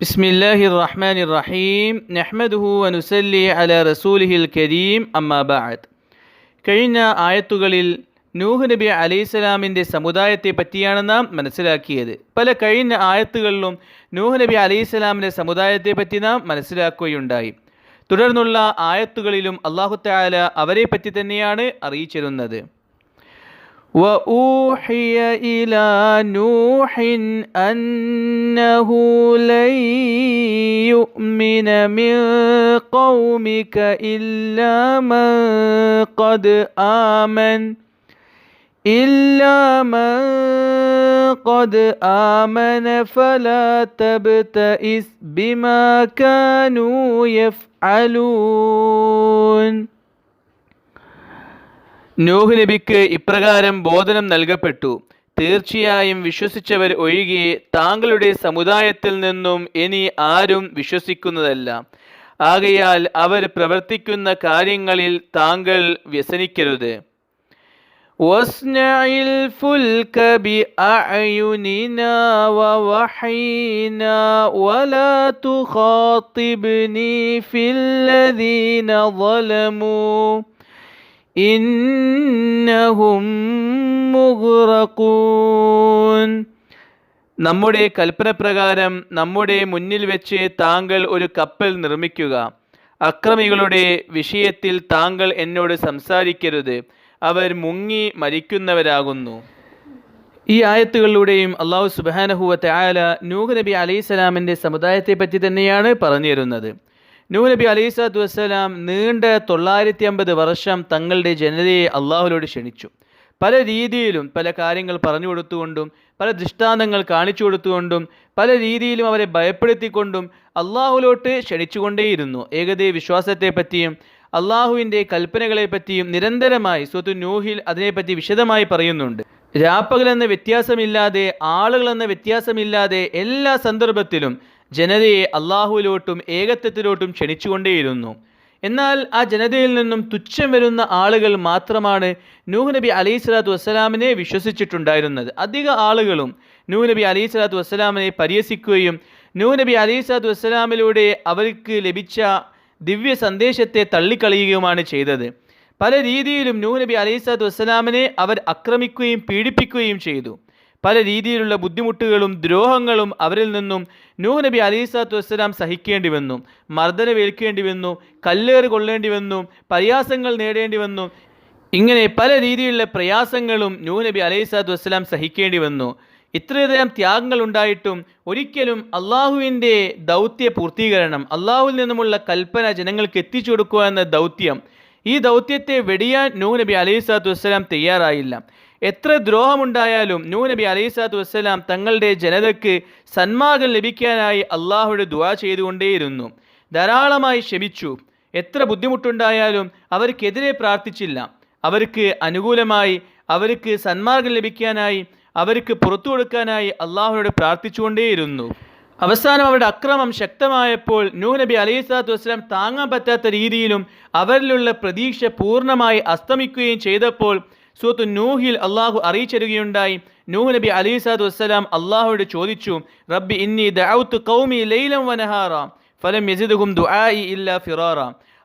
بسم الله الرحمن الرحيم نحمده ونسلي على رسوله الكريم أما بعد കഴിഞ്ഞ ആയത്തുകളിൽ നൂഹ് നബി അലൈഹിസ്സലാമിൻ്റെ സമുദായത്തെ പറ്റിയാണ് നാം മനസ്സിലാക്കിയത് പല കഴിഞ്ഞ ആയത്തുകളിലും നൂഹ് നബി അലൈഹിസ്സലാമിൻ്റെ സമുദായത്തെ പറ്റി നാം മനസ്സിലാക്കുകയുണ്ടായി തുടർന്നുള്ള ആയത്തുകളിലും അള്ളാഹു താല അവരെ പറ്റി തന്നെയാണ് അറിയിച്ചിരുന്നത് وأوحي إلى نوح أنه لن يؤمن من قومك إلا من قد آمن إلا من قد آمن فلا تبتئس بما كانوا يفعلون. നൂഹ് നബിക്ക് ഇപ്രകാരം ബോധനം നൽകപ്പെട്ടു തീർച്ചയായും വിശ്വസിച്ചവർ ഒഴികെ താങ്കളുടെ സമുദായത്തിൽ നിന്നും ഇനി ആരും വിശ്വസിക്കുന്നതല്ല ആകയാൽ അവർ പ്രവർത്തിക്കുന്ന കാര്യങ്ങളിൽ താങ്കൾ വ്യസനിക്കരുത് واصنع الفلك بأعيننا ووحينا ولا تخاطبني في الذين ظلموا ഇന്നഹും മുഗ്റഖൂൻ. നമ്മുടെ കൽപ്പന പ്രകാരം നമ്മുടെ മുന്നിൽ വെച്ച് താങ്കൾ ഒരു കപ്പൽ നിർമ്മിക്കുക. അക്രമികളുടെ വിഷയത്തിൽ താങ്കൾ എന്നോട് സംസാരിക്കരുത്. അവർ മുങ്ങി മരിക്കുന്നവരാകുന്നു. ഈ ആയത്തുകളിലൂടെയും അള്ളാഹു സുബാനഹുവത്തെ തയാല നൂഹ് നബി അലൈഹി സ്വലാമിന്റെ സമുദായത്തെ പറ്റി തന്നെയാണ് പറഞ്ഞു തരുന്നത് നബി അലൈഹി സ്വലാത്തു വസ്സലാം നീണ്ട തൊള്ളായിരത്തി അമ്പത് വർഷം തങ്ങളുടെ ജനതയെ അള്ളാഹുലോട് ക്ഷണിച്ചു. പല രീതിയിലും പല കാര്യങ്ങൾ പറഞ്ഞു കൊടുത്തുകൊണ്ടും പല ദൃഷ്ടാന്തങ്ങൾ കാണിച്ചു കൊടുത്തുകൊണ്ടും പല രീതിയിലും അവരെ ഭയപ്പെടുത്തിക്കൊണ്ടും അള്ളാഹുലോട്ട് ക്ഷണിച്ചുകൊണ്ടേയിരുന്നു. ഏകദേ വിശ്വാസത്തെപ്പറ്റിയും അള്ളാഹുവിന്റെ കൽപ്പനകളെപ്പറ്റിയും നിരന്തരമായി സ്വത്ത് നൂഹിൽ അതിനെപ്പറ്റി വിശദമായി പറയുന്നുണ്ട്. രാപ്പകലെന്ന വ്യത്യാസമില്ലാതെ ആളുകളെന്ന വ്യത്യാസമില്ലാതെ എല്ലാ സന്ദർഭത്തിലും ജനതയെ അള്ളാഹുവിലോട്ടും ഏകത്വത്തിലോട്ടും ക്ഷണിച്ചുകൊണ്ടേയിരുന്നു. എന്നാൽ ആ ജനതയിൽ നിന്നും തുച്ഛം വരുന്ന ആളുകൾ മാത്രമാണ് നൂഹ് നബി അലൈഹി സ്വലാത്തു വസ്സലാമിനെ വിശ്വസിച്ചിട്ടുണ്ടായിരുന്നത്. അധിക ആളുകളും നൂഹ് നബി അലൈഹി സ്വലാത്തു വസ്സലാമിനെ പരിഹസിക്കുകയും നൂഹ് നബി അലൈഹി സ്വലാത്തു വസ്സലാമിലൂടെ അവർക്ക് ലഭിച്ച ദിവ്യ സന്ദേശത്തെ തള്ളിക്കളയുകയുമാണ് ചെയ്തത്. പല രീതിയിലും നൂഹ് നബി അലൈഹി സ്വലാത്തു വസ്സലാമിനെ അവർ ആക്രമിക്കുകയും പീഡിപ്പിക്കുകയും ചെയ്തു. പല രീതിയിലുള്ള ബുദ്ധിമുട്ടുകളും ദ്രോഹങ്ങളും അവരിൽ നിന്നും നൂഹ് നബി അലൈഹിസ്ലാത്തു വസ്സലാം സഹിക്കേണ്ടി വന്നു മർദ്ദനമേൽക്കേണ്ടി വന്നു കല്ലേറ് കൊള്ളേണ്ടി വന്നു പ്രയാസങ്ങൾ നേടേണ്ടി വന്നു ഇങ്ങനെ പല രീതിയിലുള്ള പ്രയാസങ്ങളും നൂഹ് നബി അലൈഹിസ്ലാത്തു വസ്സലാം സഹിക്കേണ്ടി വന്നു ഇത്രയധികം ത്യാഗങ്ങൾ ഉണ്ടായിട്ടും ഒരിക്കലും അള്ളാഹുവിന്റെ ദൗത്യ പൂർത്തീകരണം അള്ളാഹുവിൽ നിന്നുമുള്ള കൽപ്പന ജനങ്ങൾക്ക് എത്തിച്ചു കൊടുക്കുക എന്ന ദൗത്യം ഈ ദൗത്യത്തെ വെടിയാൻ നൂഹ് നബി അലൈഹി സ്വലാത്തു വസ്സലാം തയ്യാറായില്ല. എത്ര ദ്രോഹമുണ്ടായാലും നൂ നബി അലൈഹി സ്വലാത്തു വസ്സലാം തങ്ങളുടെ ജനതയ്ക്ക് സന്മാർഗം ലഭിക്കാനായി അള്ളാഹുയുടെ ദുവാ ചെയ്തുകൊണ്ടേയിരുന്നു. ധാരാളമായി ക്ഷമിച്ചു. എത്ര ബുദ്ധിമുട്ടുണ്ടായാലും അവർക്കെതിരെ പ്രാർത്ഥിച്ചില്ല. അവർക്ക് അനുകൂലമായി അവർക്ക് സന്മാർഗം ലഭിക്കാനായി അവർക്ക് പുറത്തു കൊടുക്കാനായി അള്ളാഹുനോട് പ്രാർത്ഥിച്ചുകൊണ്ടേയിരുന്നു. അവസാനം അവരുടെ അക്രമം ശക്തമായപ്പോൾ ന്യൂ നബി അലൈഹി സ്വലാത്തു വസ്സലാം താങ്ങാൻ പറ്റാത്ത രീതിയിലും അവരിലുള്ള പ്രതീക്ഷ പൂർണമായി അസ്തമിക്കുകയും ചെയ്തപ്പോൾ സൂത്ത് നൂഹിൽ അള്ളാഹു അറിയിച്ചരുകയുണ്ടായി. നൂഹ് നബി അലൈഹി സ്വലാത്തു വസ്സലാം അള്ളാഹുവോട് ചോദിച്ചു റബ്ബി ഇന്നി ദൗത്ത് കൗമി ലൈലം വനഹാറ ഫലം യസിദുഹും ദുആഇ ഇല്ലാ ഫിറാറ.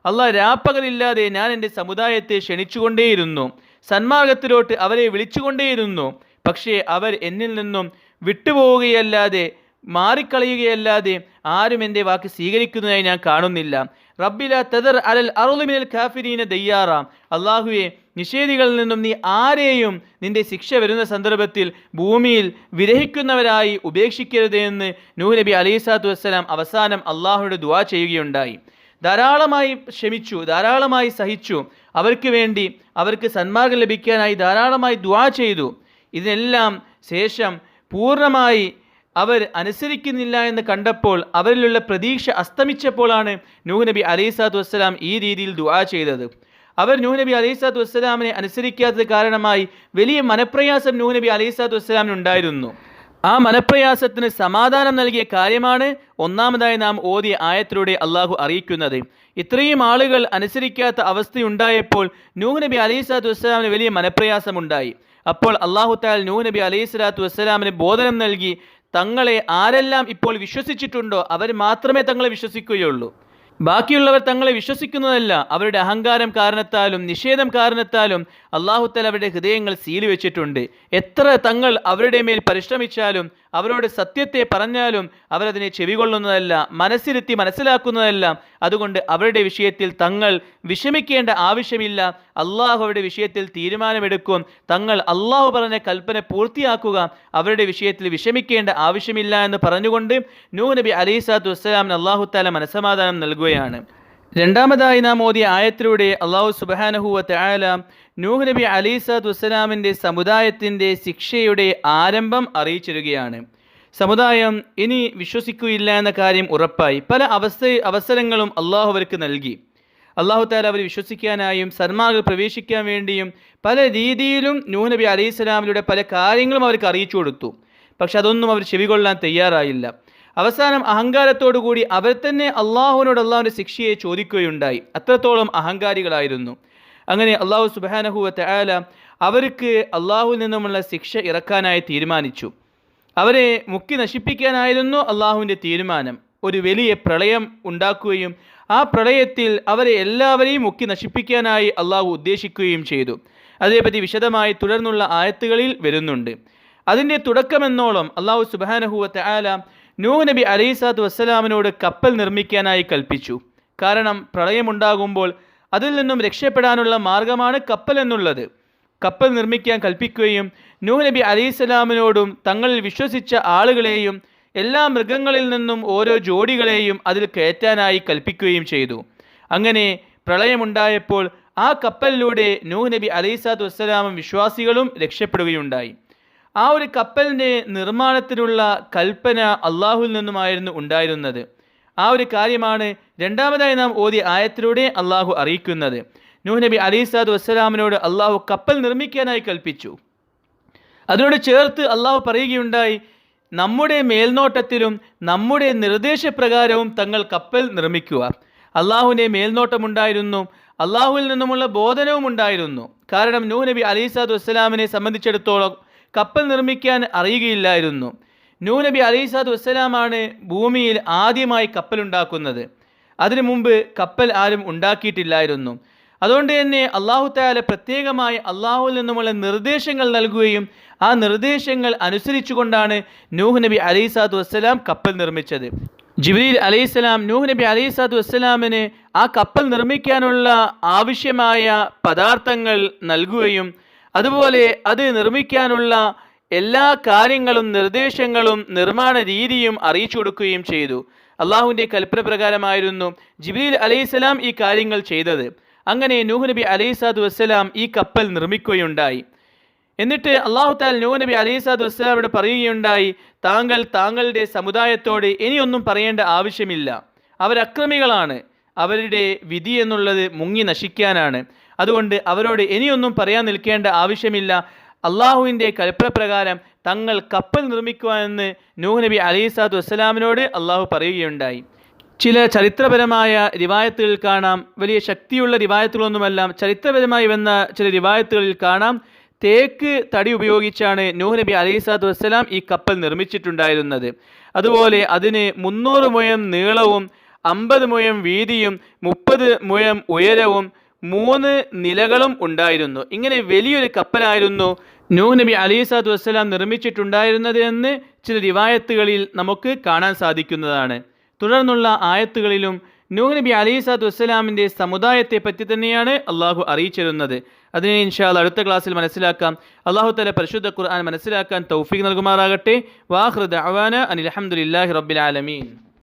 അള്ളാഹ് രാപ്പകലില്ലാതെ ഞാൻ എന്റെ സമുദായത്തെ ക്ഷണിച്ചുകൊണ്ടേയിരുന്നു സന്മാർഗത്തിലോട്ട് അവരെ വിളിച്ചുകൊണ്ടേയിരുന്നു പക്ഷേ അവർ എന്നിൽ നിന്നും വിട്ടുപോവുകയല്ലാതെ മാറിക്കളയുകയല്ലാതെ ആരും എന്റെ വാക്ക് സ്വീകരിക്കുന്നതായി ഞാൻ കാണുന്നില്ല. റബ്ബില തദർ അലൽ അറുമിനൽ കാഫിരീന ദയ്യാറ. അള്ളാഹുവെ നിഷേധികളിൽ നിന്നും നീ ആരെയും നിന്റെ ശിക്ഷ വരുന്ന സന്ദർഭത്തിൽ ഭൂമിയിൽ വിരഹിക്കുന്നവരായി ഉപേക്ഷിക്കരുത് എന്ന് നൂഹ് നബി അലൈഹി സ്വലാത്തു വസ്സലാം അവസാനം അള്ളാഹുയുടെ ദുവാ ചെയ്യുകയുണ്ടായി. ധാരാളമായി ക്ഷമിച്ചു ധാരാളമായി സഹിച്ചു. അവർക്ക് വേണ്ടി അവർക്ക് സന്മാർഗം ലഭിക്കാനായി ധാരാളമായി ദുവാ ചെയ്തു. ഇതിനെല്ലാം ശേഷം പൂർണമായി അവർ അനുസരിക്കുന്നില്ല എന്ന് കണ്ടപ്പോൾ അവരിലുള്ള പ്രതീക്ഷ അസ്തമിച്ചപ്പോഴാണ് നൂഹ് നബി അലൈഹി സ്വലാത്തു വസ്സലാം ഈ രീതിയിൽ ദുആ ചെയ്തത്. അവർ നൂഹ് നബി അലൈഹി സ്വലാത്തു വസ്സലാമിനെ അനുസരിക്കാത്തത് കാരണമായി വലിയ മനപ്രയാസം നൂഹ് നബി അലൈഹി സ്വലാത്തു വസ്സലാമിന് ഉണ്ടായിരുന്നു. ആ മനപ്രയാസത്തിന് സമാധാനം നൽകിയ കാര്യമാണ് ഒന്നാമതായി നാം ഓതിയ ആയത്തിലൂടെ അള്ളാഹു അറിയിക്കുന്നത്. ഇത്രയും ആളുകൾ അനുസരിക്കാത്ത അവസ്ഥയുണ്ടായപ്പോൾ നൂഹ് നബി അലൈഹി സ്വലാത്തു വസ്സലാമിന് വലിയ മനപ്രയാസമുണ്ടായി. അപ്പോൾ അള്ളാഹു താൽ നൂഹ് നബി അലൈഹി സ്വലാത്തു വസ്സലാമിന് ബോധനം നൽകി തങ്ങളെ ആരെല്ലാം ഇപ്പോൾ വിശ്വസിച്ചിട്ടുണ്ടോ അവർ മാത്രമേ തങ്ങളെ വിശ്വസിക്കുകയുള്ളൂ. ബാക്കിയുള്ളവർ തങ്ങളെ വിശ്വസിക്കുന്നതല്ല അവരുടെ അഹങ്കാരം കാരണത്താലും നിഷേധം കാരണത്താലും അള്ളാഹുത്തൽ അവരുടെ ഹൃദയങ്ങൾ സീൽ വെച്ചിട്ടുണ്ട്. എത്ര തങ്ങൾ അവരുടെ മേൽ പരിശ്രമിച്ചാലും അവരോട് സത്യത്തെ പറഞ്ഞാലും അവരതിനെ ചെവികൊള്ളുന്നതല്ല മനസ്സിരുത്തി മനസ്സിലാക്കുന്നതല്ല. അതുകൊണ്ട് അവരുടെ വിഷയത്തിൽ തങ്ങൾ വിഷമിക്കേണ്ട ആവശ്യമില്ല. അള്ളാഹു അവരുടെ വിഷയത്തിൽ തീരുമാനമെടുക്കും. തങ്ങൾ അള്ളാഹു പറഞ്ഞ കൽപ്പന പൂർത്തിയാക്കുക. അവരുടെ വിഷയത്തിൽ വിഷമിക്കേണ്ട ആവശ്യമില്ല എന്ന് പറഞ്ഞുകൊണ്ട് നൂ നബി അലൈസാത്തു വസ്സലാമിന് അള്ളാഹു താല മനസമാധാനം നൽകുകയാണ്. രണ്ടാമതായി നാം ഓതിയ ആയത്തിലൂടെ അള്ളാഹു സുബാനഹുവ തയാല നൂഹ് നബി അലൈസാത്തു വസ്സലാമിന്റെ സമുദായത്തിന്റെ ശിക്ഷയുടെ ആരംഭം അറിയിച്ചിരുകയാണ്. സമുദായം ഇനി വിശ്വസിക്കുകയില്ല എന്ന കാര്യം ഉറപ്പായി. പല അവസ്ഥ അവസരങ്ങളും അള്ളാഹു അവർക്ക് നൽകി. അള്ളാഹു താല അവർ വിശ്വസിക്കാനായും സന്മാർഗിൽ പ്രവേശിക്കാൻ വേണ്ടിയും പല രീതിയിലും നൂഹ് നബി അലൈഹി സ്വലാമിലൂടെ പല കാര്യങ്ങളും അവർക്ക് അറിയിച്ചു കൊടുത്തു. പക്ഷെ അതൊന്നും അവർ ചെവികൊള്ളാൻ തയ്യാറായില്ല. അവസാനം അഹങ്കാരത്തോടുകൂടി അവർ തന്നെ അള്ളാഹുവിനോട് അള്ളാഹുവിന്റെ ശിക്ഷയെ ചോദിക്കുകയുണ്ടായി. അത്രത്തോളം അഹങ്കാരികളായിരുന്നു. അങ്ങനെ അള്ളാഹു സുബാനഹുവത്തെ ആല അവർക്ക് അള്ളാഹുവിൽ നിന്നുമുള്ള ശിക്ഷ ഇറക്കാനായി തീരുമാനിച്ചു. അവരെ മുക്കി നശിപ്പിക്കാനായിരുന്നു അള്ളാഹുവിന്റെ തീരുമാനം. ഒരു വലിയ പ്രളയം ഉണ്ടാക്കുകയും ആ പ്രളയത്തിൽ അവരെ എല്ലാവരെയും മുക്കി നശിപ്പിക്കാനായി അള്ളാഹു ഉദ്ദേശിക്കുകയും ചെയ്തു. അതേപറ്റി വിശദമായി തുടർന്നുള്ള ആയത്തുകളിൽ വരുന്നുണ്ട്. അതിന്റെ തുടക്കമെന്നോളം അള്ളാഹു സുബാനഹുവത്തെ ആല നൂ നബി അലൈസാദ് വസ്സലാമിനോട് കപ്പൽ നിർമ്മിക്കാനായി കൽപ്പിച്ചു. കാരണം പ്രളയമുണ്ടാകുമ്പോൾ അതിൽ നിന്നും രക്ഷപ്പെടാനുള്ള മാർഗമാണ് കപ്പൽ എന്നുള്ളത്. കപ്പൽ നിർമ്മിക്കാൻ കൽപ്പിക്കുകയും നൂഹ് നബി അലൈഹിസ്സലാമിനോടും തങ്ങളിൽ വിശ്വസിച്ച ആളുകളെയും എല്ലാ മൃഗങ്ങളിൽ നിന്നും ഓരോ ജോഡികളെയും അതിൽ കയറ്റാനായി കൽപ്പിക്കുകയും ചെയ്തു. അങ്ങനെ പ്രളയമുണ്ടായപ്പോൾ ആ കപ്പലിലൂടെ നൂഹ് നബി അലൈസാദ് വസ്സലാമും വിശ്വാസികളും രക്ഷപ്പെടുകയുണ്ടായി. ആ ഒരു കപ്പലിന്റെ നിർമ്മാണത്തിനുള്ള കൽപ്പന അള്ളാഹുവിൽ നിന്നുമായിരുന്നു ഉണ്ടായിരുന്നത്. ആ ഒരു കാര്യമാണ് രണ്ടാമതായി നാം ഓതിയ ആയത്തിലൂടെ അള്ളാഹു അറിയിക്കുന്നത്. നൂഹ് നബി അലൈസാദ് വസ്സലാമിനോട് അള്ളാഹു കപ്പൽ നിർമ്മിക്കാനായി കൽപ്പിച്ചു. അതിനോട് ചേർത്ത് അള്ളാഹു പറയുകയുണ്ടായി നമ്മുടെ മേൽനോട്ടത്തിലും നമ്മുടെ നിർദ്ദേശപ്രകാരവും തങ്ങൾ കപ്പൽ നിർമ്മിക്കുക. അള്ളാഹുവിന്റെ മേൽനോട്ടമുണ്ടായിരുന്നു അള്ളാഹുവിൽ നിന്നുമുള്ള ബോധനവും ഉണ്ടായിരുന്നു കാരണം നൂഹ് നബി അലൈസാദ് വസ്സലാമിനെ സംബന്ധിച്ചിടത്തോളം കപ്പൽ നിർമ്മിക്കാൻ അറിയുകയില്ലായിരുന്നു. നൂ നബി അലൈസാദ് വസ്സലാമാണ് ഭൂമിയിൽ ആദ്യമായി കപ്പലുണ്ടാക്കുന്നത് അതിനു മുമ്പ് കപ്പൽ ആരും ഉണ്ടാക്കിയിട്ടില്ലായിരുന്നു. അതുകൊണ്ട് തന്നെ അള്ളാഹു താല പ്രത്യേകമായി അള്ളാഹുവിൽ നിന്നുമുള്ള നിർദ്ദേശങ്ങൾ നൽകുകയും ആ നിർദ്ദേശങ്ങൾ അനുസരിച്ചുകൊണ്ടാണ് നൂഹ് നബി അലൈസാദ് വസ്സലാം കപ്പൽ നിർമ്മിച്ചത്. ജിബ്രീൽ അലൈഹിസ്സലാം നൂഹ് നബി അലൈസാദ് വസ്സലാമിന് ആ കപ്പൽ നിർമ്മിക്കാനുള്ള ആവശ്യമായ പദാർത്ഥങ്ങൾ നൽകുകയും അതുപോലെ അത് നിർമ്മിക്കാനുള്ള എല്ലാ കാര്യങ്ങളും നിർദ്ദേശങ്ങളും നിർമ്മാണ രീതിയും അറിയിച്ചു കൊടുക്കുകയും ചെയ്തു. അള്ളാഹുവിന്റെ കൽപ്പന പ്രകാരമായിരുന്നു ജിബ്രീൽ അലൈഹിസ്സലാം ഈ കാര്യങ്ങൾ ചെയ്തത്. അങ്ങനെ നൂഹ് നബി അലൈഹിസ്സാദ് വസ്സലാം ഈ കപ്പൽ നിർമ്മിക്കുകയുണ്ടായി. എന്നിട്ട് അള്ളാഹു താൽ നൂഹ് നബി അലൈഹിസ്സാദ് വസ്സലാമോട് പറയുകയുണ്ടായി താങ്കൾ താങ്കളുടെ സമുദായത്തോട് ഇനിയൊന്നും പറയേണ്ട ആവശ്യമില്ല. അവരക്രമികളാണ് അവരുടെ വിധി എന്നുള്ളത് മുങ്ങി നശിക്കാനാണ്. അതുകൊണ്ട് അവരോട് ഇനിയൊന്നും പറയാൻ നിൽക്കേണ്ട ആവശ്യമില്ല. അള്ളാഹുവിന്റെ കൽപ്പനപ്രകാരം തങ്ങൾ കപ്പൽ നിർമ്മിക്കുവാനെന്ന് നൂഹ് നബി അലൈഹിസാദ് വസ്സലാമിനോട് അള്ളാഹു പറയുകയുണ്ടായി. ചില ചരിത്രപരമായ റിവായത്തുകളിൽ കാണാം. വലിയ ശക്തിയുള്ള റിവായത്തുകളൊന്നുമല്ല. ചരിത്രപരമായി വന്ന ചില റിവായത്തുകളിൽ കാണാം. തേക്ക് തടി ഉപയോഗിച്ചാണ് നൂഹ് നബി അലൈഹിസ്ലാത്തു വസ്സലാം ഈ കപ്പൽ നിർമ്മിച്ചിട്ടുണ്ടായിരുന്നത്. അതുപോലെ അതിന് മുന്നൂറ് മുഴം നീളവും അമ്പത് മുഴം വീതിയും മുപ്പത് മുഴം ഉയരവും മൂന്ന് നിലകളും ഉണ്ടായിരുന്നു. ഇങ്ങനെ വലിയൊരു കപ്പലായിരുന്നു നൂ നബി അലൈഹിസ്ലാത്തു വസ്സലാം നിർമ്മിച്ചിട്ടുണ്ടായിരുന്നത് എന്ന് ചില റിവായത്തുകളിൽ നമുക്ക് കാണാൻ സാധിക്കുന്നതാണ്. തുടർന്നുള്ള ആയത്തുകളിലും നൂ നബി അലൈഹിസ്ലാത്തു വസ്സലാമിന്റെ സമുദായത്തെ പറ്റി തന്നെയാണ് അള്ളാഹു അറിയിച്ചിരുന്നത്. അതിനെ ഇൻഷാൽ അടുത്ത ക്ലാസ്സിൽ മനസ്സിലാക്കാം. അള്ളാഹു തല പരിശുദ്ധ ഖുർആൻ മനസ്സിലാക്കാൻ തൗഫീഖ് നൽകുമാറാകട്ടെ. വാഹൃദ് അവാന അനിൽ അഹമ്മദില്ലാഹി റബ്ബിൽ ആലമീൻ.